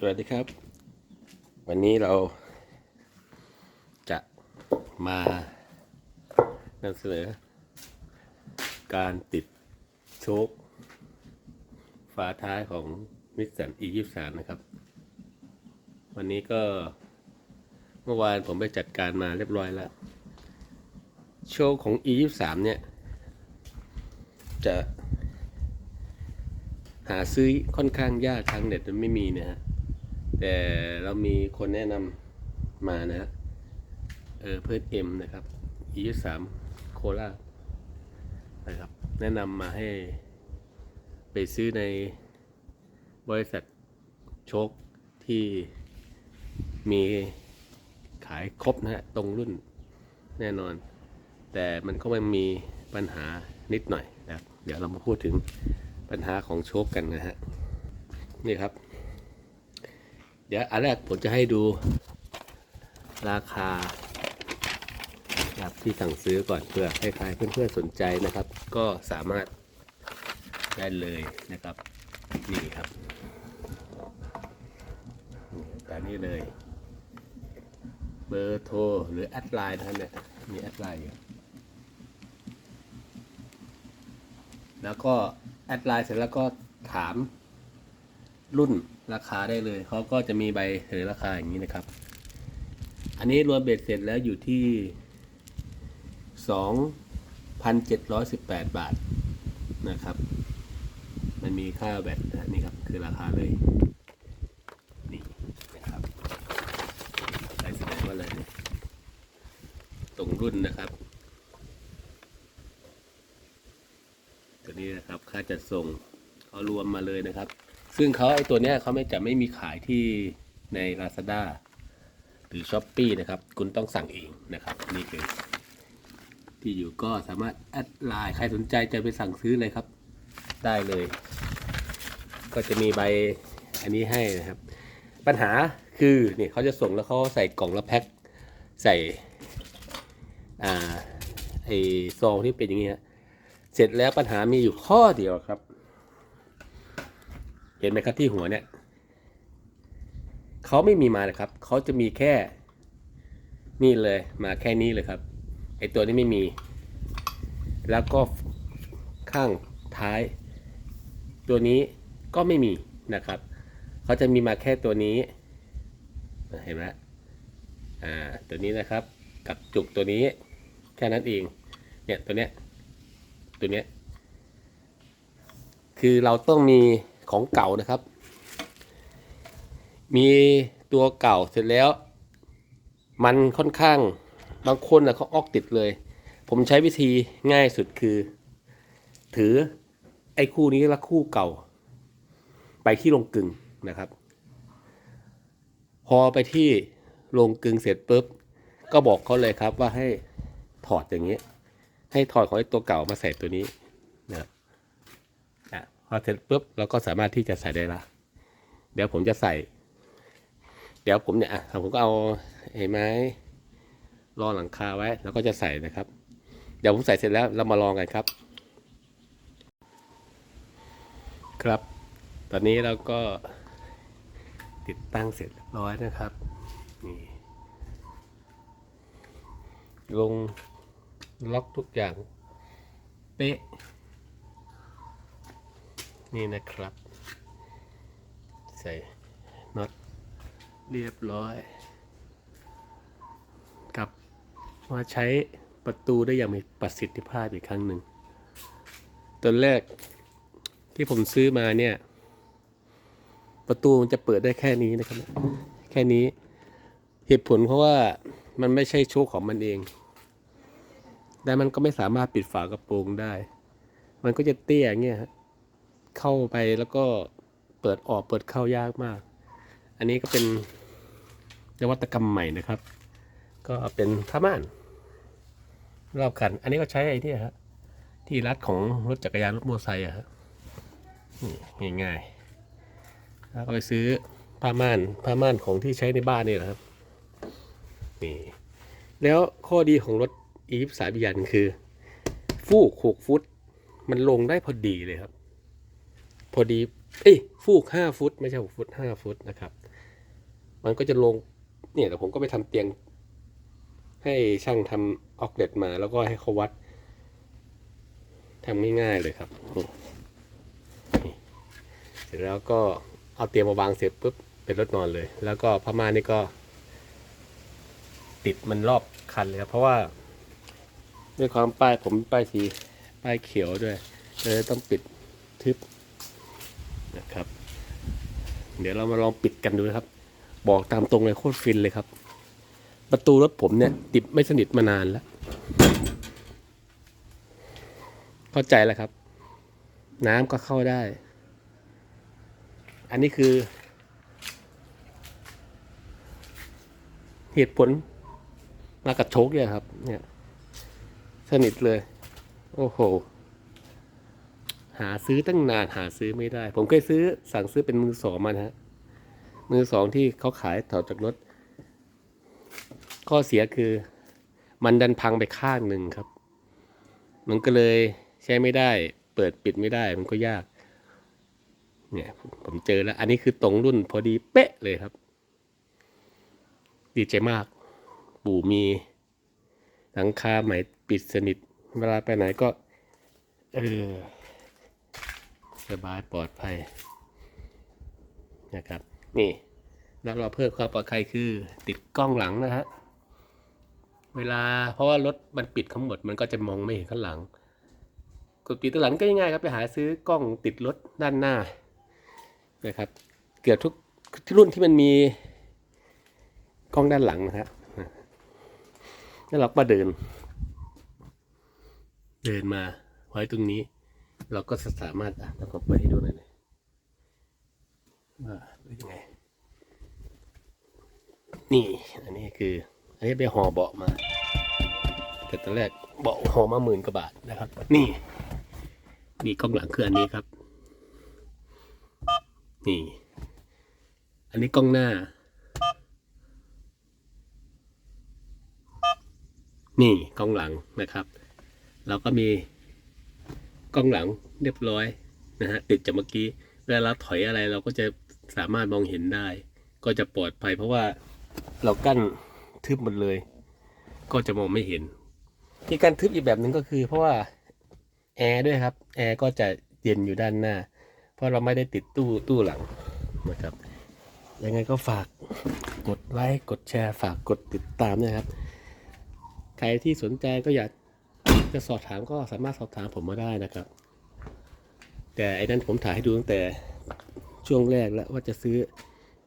สวัสดีครับ วันนี้เราจะมานำเสนอการติดโชคฝาท้ายของนิสสัน E23 นะครับ วันนี้ก็เมื่อวานผมไปจัดการมาเรียบร้อยแล้ว โชคของ E23 เนี่ย จะหาซื้อค่อนข้างยากทางเน็ตมันไม่มีนะฮะ แต่เรามีคนแนะนำมานะเออเพื่อนเอ็มนะครับ e สามโคราชนะครับแนะนำมาให้ไปซื้อในบริษัทโชคที่มีขายครบนะฮะตรงรุ่นแน่นอน แต่มันก็มันมีปัญหานิดหน่อยนะครับ เดี๋ยวเรามาพูดถึงปัญหาของโชคกันนะฮะนี่ครับ เดี๋ยวอันแรกผมจะให้ดู ราคาครับที่สั่งซื้อก่อนเพื่อให้ใครเพื่อนๆสนใจนะครับ ก็สามารถได้เลยนะครับนี่ครับแต่นี่เลย เบอร์โทรหรือแอดไลน์ท่านเนี่ยมีแอดไลน์อยู่แล้วก็แอดไลน์เสร็จแล้วก็ถามรุ่น ราคาได้เลยเขาก็จะมีใบเสนอราคาอย่างนี้นะครับ อันนี้รวมเบ็ดเสร็จแล้วอยู่ที่สองพันเจ็ดร้อยสิบแปดบาทนะครับ มันมีค่าแบตนะนี่ครับคือราคาเลยนี่นะครับใส่แสดงว่าเลยตรงรุ่นนะครับตัวนี้นะครับค่าจัดส่งเขารวมมาเลยนะครับ ซึ่งเขาไอตัวเนี้ยเขาไม่จะไม่มีขายที่ใน Lazada หรือ s h อ p e e นะครับ คุณต้องสั่งเองนะครับ นี่คือ ที่อยู่ก็สามารถแอดไลน์ใครสนใจจะไปสั่งซื้อเลยครับ ได้เลย ก็จะมีใบอันนี้ให้นะครับ ปัญหาคือเนี่ยเขาจะส่งแล้วเขาใส่กล่องแล้วแพ็คใส่อ่าไอซองที่เป็นอย่างเงี้ยเสร็จแล้วปัญหามีอยู่ข้อเดียวครับ เห็นไหมครับที่หัวเนี่ยเขาไม่มีมานะครับเขาจะมีแค่นี่เลยมาแค่นี้เลยครับไอตัวนี้ไม่มี แล้วก็ข้างท้าย ตัวนี้ก็ไม่มีนะครับเขาจะมีมาแค่ตัวนี้เห็นไหมอ่าตัวนี้นะครับกับจุกตัวนี้แค่นั้นเองเนี่ยตัวเนี้ยตัวเนี้ยคือเราต้องมี ของเก่านะครับ มีตัวเก่าเสร็จแล้ว มันค่อนข้างบางคนนะเขาออกติดเลย ผมใช้วิธีง่ายสุดคือ ถือไอ้คู่นี้และคู่เก่า ไปที่โรงกลึงนะครับ พอไปที่โรงกลึงเสร็จปุ๊บก็บอกเขาเลยครับว่าให้ถอดอย่างนี้ ให้ถอดของไอ้ตัวเก่ามาใส่ตัวนี้นะอะ พอเสร็จปุ๊บเราก็สามารถที่จะใส่ได้ละ เดี๋ยวผมจะใส่ เดี๋ยวผมเนี่ยผมก็เอาไอ้ไม้รองหลังคาไว้ แล้วก็จะใส่นะครับ เดี๋ยวผมใส่เสร็จแล้วเรามาลองกันครับ ครับ ตอนนี้เราก็ติดตั้งเสร็จเรียบร้อยนะครับนี่ลงล็อกทุกอย่าง เป๊ะ นี่นะครับ ใส่น็อตเรียบร้อย กับมาใช้ประตูได้อย่างมีประสิทธิภาพอีกครั้งหนึ่งตัวแรกที่ผมซื้อมาเนี่ย ประตูมันจะเปิดได้แค่นี้นะครับ แค่นี้เหตุผลเพราะว่ามันไม่ใช่โชคของมันเองแต่มันก็ไม่สามารถปิดฝากระโปรงได้ มันก็จะเตี้ยเงี้ยฮะ เข้าไปแล้วก็เปิดออกเปิดเข้ายากมาก อันนี้ก็เป็นนวัตกรรมใหม่นะครับ ก็เป็นผ้าม่านรอบคัน อันนี้ก็ใช้ไอ้นี่ฮะที่รัดของรถจักรยานรถมอเตอร์ไซค์อะฮะนี่ง่ายๆแล้วก็ไปซื้อผ้าม่านผ้าม่านของที่ใช้ในบ้านนี่แหละครับนี่แล้วข้อดีของรถอีฟสายบิยันคือ ฟูกหกฟุต มันลงได้พอดีเลยครับ พอดี เอ้ยฟูกห้าฟุต ไม่ใช่หกฟุตห้าฟุตนะครับ มันก็จะลงเนี่ยแต่ผมก็ไปทำเตียง ให้ช่างทำออกเล็ตมาแล้วก็ให้เขาวัดทำง่ายๆเลยครับเสร็จแล้วก็เอาเตียงมาวางเสร็จปุ๊บเป็นรถนอนเลย แล้วก็ผ้าม่านนี่ก็ ติดมันรอบคันเลยครับเพราะว่า ด้วยความป้ายผมป้ายสีป้ายเขียวด้วยเลยต้องปิดทึบ นะครับ เดี๋ยวเรามาลองปิดกันดูนะครับ บอกตามตรงเลยโคตรฟินเลยครับ ประตูรถผมเนี่ย ติดไม่สนิทมานานแล้ว เข้าใจแล้วครับ น้ำก็เข้าได้ อันนี้คือ เหตุผลมากับโชคเนี่ยครับ เนี่ย สนิทเลย โอ้โห หาซื้อตั้งนานหาซื้อไม่ได้ ผมเคยซื้อสั่งซื้อเป็นมือสองมานะฮะมือสองที่เขาขายถอดจากรถ ข้อเสียคือ มันดันพังไปข้างหนึ่งครับ มันก็เลยใช้ไม่ได้ เปิดปิดไม่ได้มันก็ยาก เนี่ยผมเจอแล้ว อันนี้คือตรงรุ่นพอดีเป๊ะเลยครับ ดีใจมาก ปู่มี หลังคาใหม่ปิดสนิท เวลาไปไหนก็ เออ สบายปลอดภัยนะครับ นี่แล้วเราเพิ่มความปลอดภัยคือติดกล้องหลังนะฮะเวลาเพราะว่ารถมันปิดทั้งหมดมันก็จะมองไม่เห็นข้างหลังกดปิดตัวหลังก็ง่ายครับไปหาซื้อกล้องติดรถด้านหน้านะครับเกือบทุกรุ่นที่มันมีกล้องด้านหลังนะฮะแล้วเราก็เดิน เดินมาไว้ตรงนี้ เราก็สามารถอะต้องขอเปิดให้ดูหน่อยนะว่าเป็นยังไง นี่ อันนี้คือ อันนี้ไปห่อเบาะมา แต่ตอนแรกเบาะห่อมาหมื่นกว่าบาทนะครับ นี่นี่กล้องหลังคืออันนี้ครับ นี่ อันนี้กล้องหน้า นี่กล้องหลังนะครับเราก็มี ล้องหลังเรียบร้อยนะฮะติดจากเมื่อกี้เวลาเราถอยอะไรเราก็จะสามารถมองเห็นได้ ก็จะปลอดภัย เพราะว่าเรากั้นทึบหมดเลย ก็จะมองไม่เห็น ที่การทึบอีกแบบหนึ่งก็คือ เพราะว่าแอร์ด้วยครับแอร์ก็จะเย็นอยู่ด้านหน้า เพราะเราไม่ได้ติดตู้ตู้หลังนะครับยังไงก็ฝากกดไลค์กดแชร์ ฝากกดติดตามนะครับ ใครที่สนใจก็อยาก จะสอบถามก็สามารถสอบถามผมมาได้นะครับ แต่ไอ้นั้นผมถ่ายให้ดูตั้งแต่ช่วงแรกแล้วว่าจะซื้อ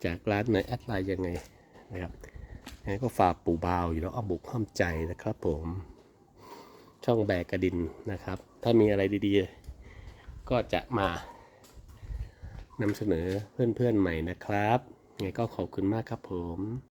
จากร้านไหนแอดไลน์ยังไงนะครับงั้นก็ฝากปู่บาวอยู่แล้วเอาบุกห้ามใจนะครับผมช่องแบกกระดินนะครับ ถ้ามีอะไรดีๆ ก็จะมานำเสนอเพื่อนๆใหม่นะครับไงก็ขอบคุณมากครับผม